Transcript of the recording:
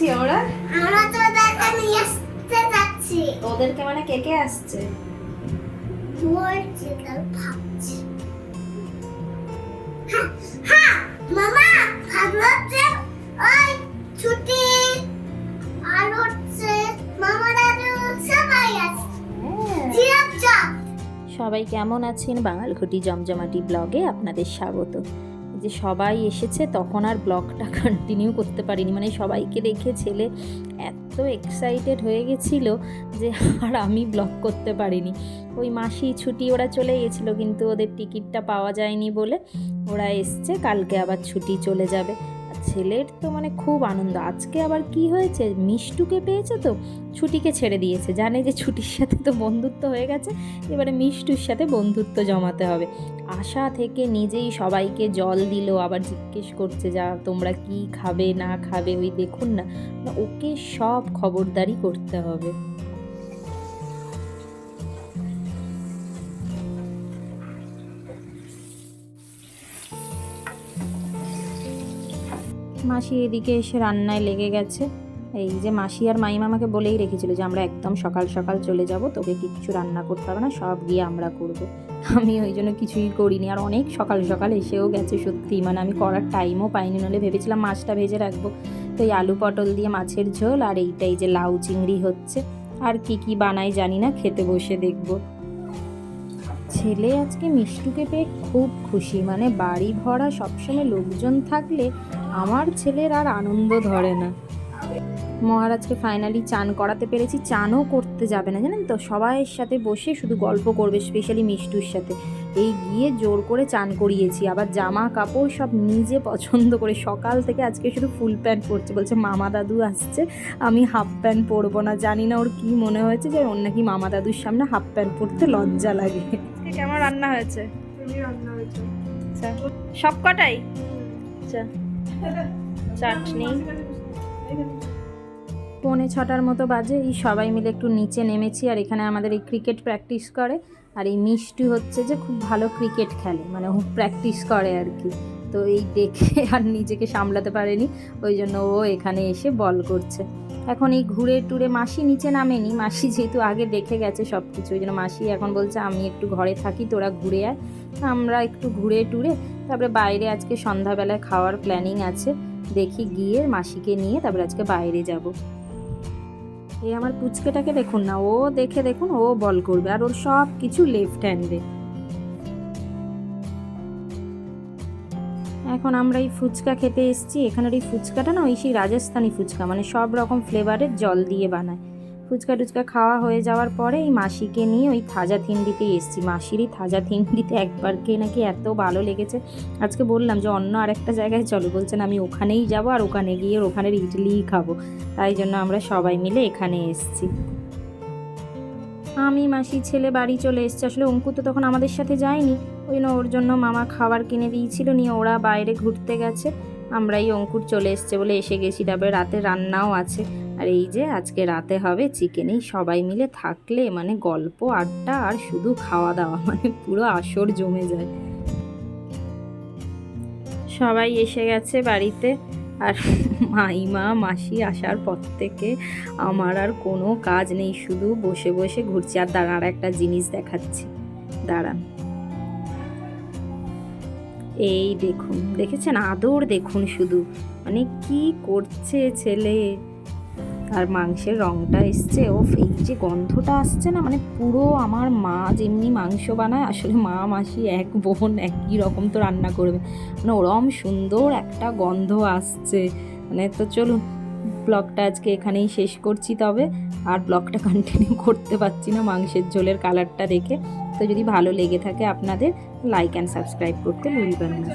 যাচ্ছি আমরা? আমরা তো দেখা নিয়ে আসতে যাচ্ছি। ওদেরকে মানে কে কে আসছে? বলছি কাল ভাবছি। হ্যাঁ, হ্যাঁ মামা ভাবলো যে ওই ছুটি। আর হচ্ছে মামা দাদু সবাই আছে। সবাই কেমন আছেন? বাঙালঘটি জমজমাটি ব্লগে আপনাদের স্বাগত। যে সবাই এসেছে, তখন আর ব্লগটা কন্টিনিউ করতে পারিনি। মানে সবাইকে দেখে ছেলে এত এক্সাইটেড হয়ে গেছিল যে আর আমি ব্লগ করতে পারিনি। ওই মাসি ছুটি ওরা চলে গেছিল, কিন্তু ওদের টিকিটটা পাওয়া যায়নি বলে ওরা এসছে, কালকে আবার ছুটি চলে যাবে। ছেলের তো মানে খুব আনন্দ। আজকে আবার কি হয়েছে? মিষ্টুকে পেয়েছে তো? ছুটিকে ছেড়ে দিয়েছে। জানে যে ছুটির সাথে তো বন্ধুত্ব হয়ে গেছে, এবারে মিষ্টুর সাথে বন্ধুত্ব জমাতে হবে। আশা থেকে নিজেই সবাইকে জল দিল, আবার জিজ্ঞেস করছে যা তোমরা কি খাবে, না খাবে, ওই দেখুন না। ওকে সব খবরদারি করতে হবে। মাসি এদিকে এসে রান্নায় লেগে গেছে। এই যে মাসি আর মাইমা আমাকে বলেই রেখেছিল যে আমরা একদম সকাল সকাল চলে যাব, তোকে কিচ্ছু রান্না করতে হবে না, সব গিয়ে আমরা করব। আমি ওই জন্য কিছুই করিনি, আর অনেক সকাল সকাল এসেও গেছে সত্যি মানে আমি করার টাইমও পাইনি, নাহলে ভেবেছিলাম মাছটা ভেজে রাখব। তো এই আলু পটল দিয়ে মাছের ঝোল, আর এইটাই যে লাউ চিংড়ি হচ্ছে। আর কি কি বানাই জানি না, খেতে বসে দেখব। ছেলে আজকে মিষ্টুকে পেয়ে খুব খুশি মানে বাড়ি ভরা সবসময় লোকজন থাকলে আমার ছেলের আর আনন্দ ধরে না। মহারাজকে ফাইনালি চান করাতে পেরেছি চানও করতে যাবে না জানেন তো? সবাইয়ের সাথে বসে শুধু গল্প করবে স্পেশালি মিষ্টুর সাথে। এই গিয়ে জোর করে চান করিয়েছি আবার জামা কাপড় সব নিজে পছন্দ করে সকাল থেকে আজকে শুধু ফুল প্যান্ট পরছে বলছে মামা দাদু আসছে আমি হাফ প্যান্ট পরবো না। জানি না ওর কি মনে হয়েছে যে ওর নাকি মামা দাদুর সামনে হাফ প্যান্ট পরতে লজ্জা লাগে। কেমন রান্না হয়েছে? সব কটাই আচ্ছা। চাটনি। পৌনে ছটার মতো বাজে। এই সবাই মিলে একটু নিচে নেমেছি আর এখানে আমাদের এই ক্রিকেট প্র্যাকটিস করে। আর এই মিষ্টি হচ্ছে যে খুব ভালো ক্রিকেট খেলে মানে ও প্র্যাকটিস করে আর কি। তো এই দেখে আর নিজেকে সামলাতে পারেনি, ওই জন্য ও এখানে এসে বল করছে। এখন এই ঘুরে টুরে মাসি নিচে নামেনি। মাসি যেহেতু আগে দেখে গেছে সব কিছু ওই জন্য মাসি এখন বলছে, আমি একটু ঘরে থাকি, তোরা ঘুরে আয়। আমরা একটু ঘুরে টুরে, তারপরে বাইরে আজকে সন্ধ্যাবেলায় খাওয়ার প্ল্যানিং আছে। দেখি গিয়ে মাসিকে নিয়ে তারপরে আজকে বাইরে যাব। এই আমার পুচকেটাকে দেখুন না, ও দেখে দেখুন, ও বল করবে, আর ওর সব কিছু লেফট হ্যান্ডে এখন আমরা এই ফুচকা খেতে এসেছি। এখানের এই ফুচকাটা না ওই সেই রাজস্থানি ফুচকা মানে সব রকম ফ্লেভারের জল দিয়ে বানায়। ফুচকা টুচকা খাওয়া হয়ে যাওয়ার পরে এই মাসিকে নিয়ে ওই থাজা থিন্ডিতে এসেছি। মাসিরই থাজা থিন্ডিতে একবার খেয়ে নাকি এত ভালো লেগেছে। আজকে বললাম যে অন্য আরেকটা জায়গায় চলো। বলছেন আমি ওখানেই যাব আর ওখানে গিয়ে ওখানের ইডলিই খাব। তাই জন্য আমরা সবাই মিলে এখানে এসেছি। আমি মাসি ছেলে বাড়ি চলে এসছে। আসলে অঙ্কুর তো তখন আমাদের সাথে যায়নি। ওই জন্য ওর জন্য মামা খাবার কিনে দিয়েছিল, নিয়ে ওরা বাইরে ঘুরতে গেছে। আমরাই অঙ্কুর চলে এসছে বলে এসে গেছি। তারপরে রাতে রান্নাও আছে। আর এই যে আজকে রাতে হবে চিকেনেই। সবাই মিলে থাকলে মানে গল্প, আড্ডা আর শুধু খাওয়া দাওয়া মানে পুরো আসর জমে যায়। সবাই এসে গেছে বাড়িতে। আর মাইমা মাসি আসার পর থেকে আমার আর কোনো কাজ নেই, শুধু বসে বসে ঘুরছি। আর দাঁড়ান আর একটা জিনিস দেখাচ্ছি। দাঁড়ান। এই দেখুন, দেখেছেন? আদর দেখুন শুধু। মানে কি করছে ছেলে? আর মাংসের রংটা এসছে। ও এই যে গন্ধটা আসছে না মানে পুরো আমার মা যেমনি মাংস বানায়, আসলে মা, মাসি এক বোন একই রকম তো রান্না করবে। মানে ওরম সুন্দর একটা গন্ধ আসছে। মানে তো চলুন, ব্লগটা আজকে এখানেই শেষ করছি তবে। আর ব্লগটা কন্টিনিউ করতে পারছি না মাংসের ঝোলের কালারটা দেখে। তো যদি ভালো লেগে থাকে আপনাদের লাইক অ্যান্ড সাবস্ক্রাইব করতে ভুলবেন না।